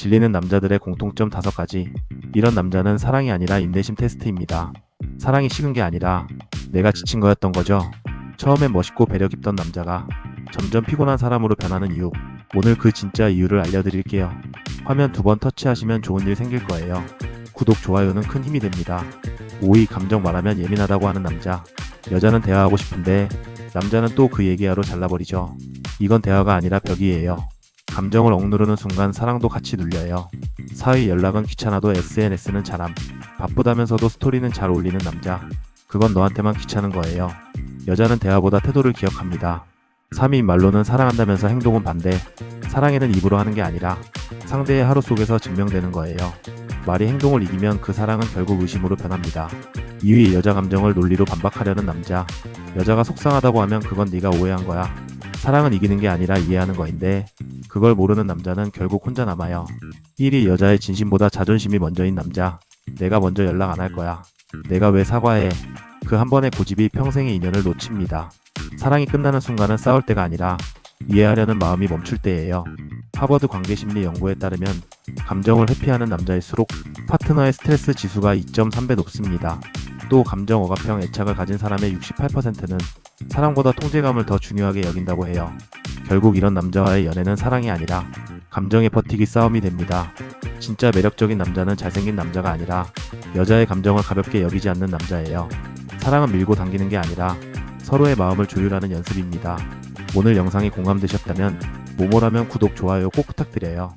질리는 남자들의 공통점 다섯 가지. 이런 남자는 사랑이 아니라 인내심 테스트입니다. 사랑이 식은 게 아니라 내가 지친 거였던 거죠. 처음엔 멋있고 배려 깊던 남자가 점점 피곤한 사람으로 변하는 이유. 오늘 그 진짜 이유를 알려드릴게요. 화면 두 번 터치하시면 좋은 일 생길 거예요. 구독, 좋아요는 큰 힘이 됩니다. 5위 감정 말하면 예민하다고 하는 남자. 여자는 대화하고 싶은데 남자는 또 그 얘기하러 잘라버리죠. 이건 대화가 아니라 벽이에요. 감정을 억누르는 순간 사랑도 같이 눌려요. 사위 연락은 귀찮아도 SNS는 잘함. 바쁘다면서도 스토리는 잘 올리는 남자. 그건 너한테만 귀찮은 거예요. 여자는 대화보다 태도를 기억합니다. 3위 말로는 사랑한다면서 행동은 반대. 사랑에는 입으로 하는 게 아니라 상대의 하루 속에서 증명되는 거예요. 말이 행동을 이기면 그 사랑은 결국 의심으로 변합니다. 2위 여자 감정을 논리로 반박하려는 남자. 여자가 속상하다고 하면 그건 네가 오해한 거야. 사랑은 이기는 게 아니라 이해하는 거인데 그걸 모르는 남자는 결국 혼자 남아요. 1위 여자의 진심보다 자존심이 먼저인 남자. 내가 먼저 연락 안 할 거야. 내가 왜 사과해. 그 한 번의 고집이 평생의 인연을 놓칩니다. 사랑이 끝나는 순간은 싸울 때가 아니라 이해하려는 마음이 멈출 때예요. 하버드 관계심리 연구에 따르면 감정을 회피하는 남자일수록 파트너의 스트레스 지수가 2.3배 높습니다. 또 감정 억압형 애착을 가진 사람의 68%는 사랑보다 통제감을 더 중요하게 여긴다고 해요. 결국 이런 남자와의 연애는 사랑이 아니라 감정의 버티기 싸움이 됩니다. 진짜 매력적인 남자는 잘생긴 남자가 아니라 여자의 감정을 가볍게 여기지 않는 남자예요. 사랑은 밀고 당기는 게 아니라 서로의 마음을 조율하는 연습입니다. 오늘 영상이 공감되셨다면 모모라면 구독, 좋아요 꼭 부탁드려요.